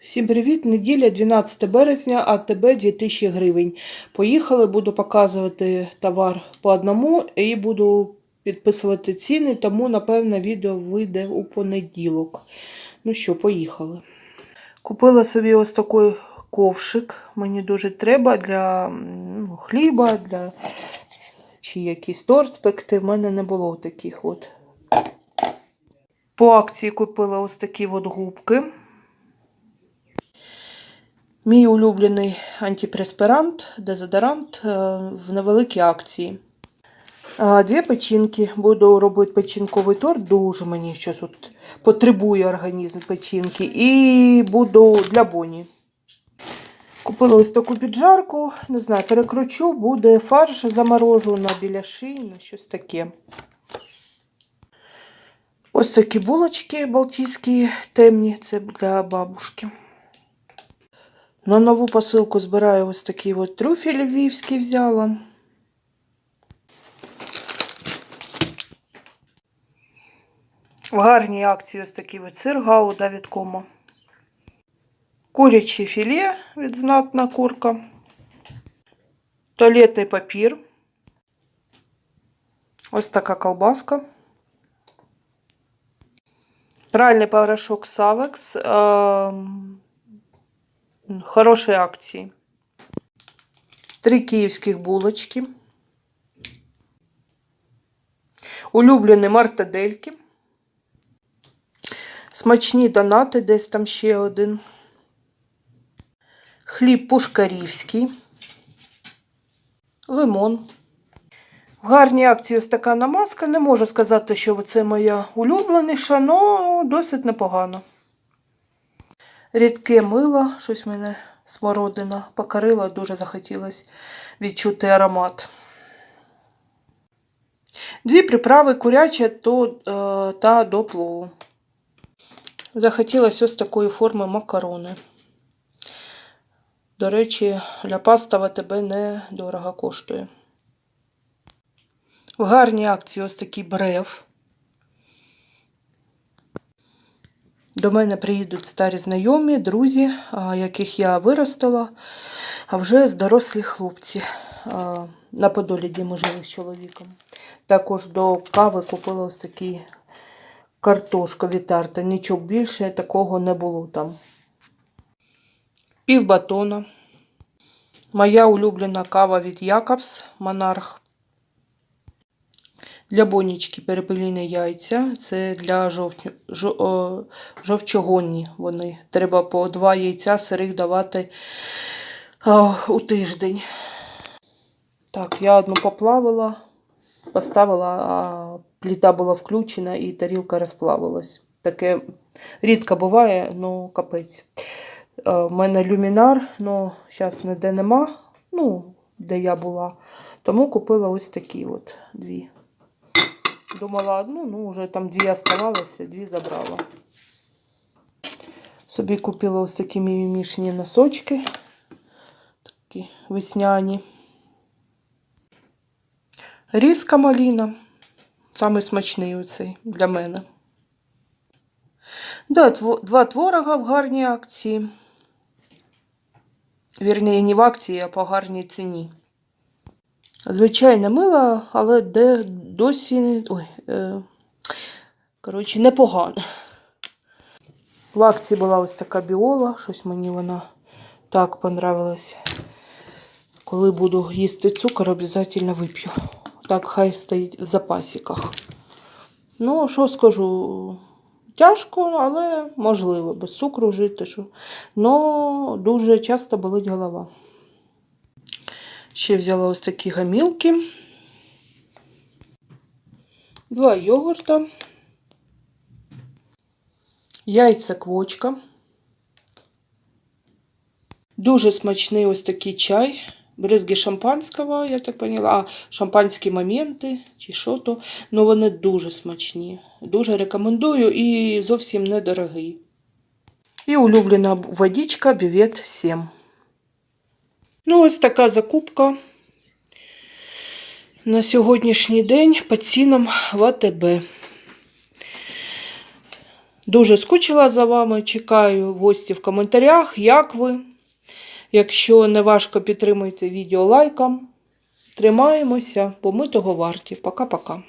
Всім привіт! Неділя 12 березня, АТБ 2000 гривень. Поїхали, буду показувати товар по одному і буду підписувати ціни, тому, напевно, відео вийде у понеділок. Ну що, поїхали. Купила собі ось такий ковшик. Мені дуже треба для ну, хліба, для чи якийсь торт спекти. У мене не було таких от. По акції купила ось такі от губки. Мій улюблений антипреспирант, дезодорант е, в невеликій акції. Дві печінки. Буду робити печінковий торт. Дуже мені щось от потребує організм печінки. І буду для боні. Купила ось таку піджарку. Не знаю, перекручу, буде фарш заморожу на біляши, на щось таке. Ось такі булочки балтійські темні, це для бабушки. На нову посилку збираю ось такий от трюфель львівський взяла. В гарній акції ось такий от сир гауда від кома. Куряче філе від знатна курка. Туалетний папір. Ось така колбаска. Пральний порошок Савекс. Хороші акції. Три київських булочки. Улюблені мартадельки. Смачні донати, десь там ще один. Хліб пушкарівський. Лимон. В гарній акції ось така намазка. Не можу сказати, що це моя улюбленіша, але досить непогано. Рідке мило, щось мене смородина покорила, дуже захотілося відчути аромат. Дві приправи куряче то, е, та до плову. Захотілося ось такої форми макарони. До речі, для паста в АТБ не дорого коштує. В гарній акції ось такий брев. До мене приїдуть старі знайомі, друзі, яких я виростила, а вже дорослі хлопці на Подолі, ми жили з чоловіком. Також до кави купила ось такий картошка вітарта. Нічого більше такого не було там. Пів батона. Моя улюблена кава від Якобс Монарх. Для бонічки перепеліні яйця. Це для жовтню, жо, жовчогонні вони. Треба по два яйця сирих давати у тиждень. Так, я одну поплавила, поставила, а плита була включена і тарілка розплавилась. Таке рідко буває, ну капець. Е, У мене люмінар, ну зараз ніде нема, ну, де я була. Тому купила ось такі от дві. Думала одну, ну вже там дві оставалося, дві забрала. Собі купила ось такі мімімішні носочки. Такі весняні. Різка маліна. Самий смачний оцей для мене. Да, два творога в гарній акції. Вірніше, не в акції, а по гарній ціні. Звичайне мило, але де досі. Ой, е, коротше, непогано. В акції була ось така біола, щось мені вона так понравилась. Коли буду їсти цукор, обов'язково вип'ю. Так хай стоїть в запасіках. Ну, що скажу, тяжко, але можливо, без цукру жити. Що. Но дуже часто болить голова. Ще взяла ось такі гамілки. Два йогурта. Яйця квочка. Дуже смачний ось такий чай. Бризги шампанського, я так поняла. А, шампанські моменти чи що то. Ну вони дуже смачні. Дуже рекомендую і зовсім недорогий. І улюблена водичка Бювет 7. Ну, ось така закупка на сьогоднішній день по цінам в АТБ. Дуже скучила за вами. Чекаю гості в коментарях, як ви. Якщо не важко, підтримуйте відео лайком. Тримаємося, бо ми того варті. Пока-пока.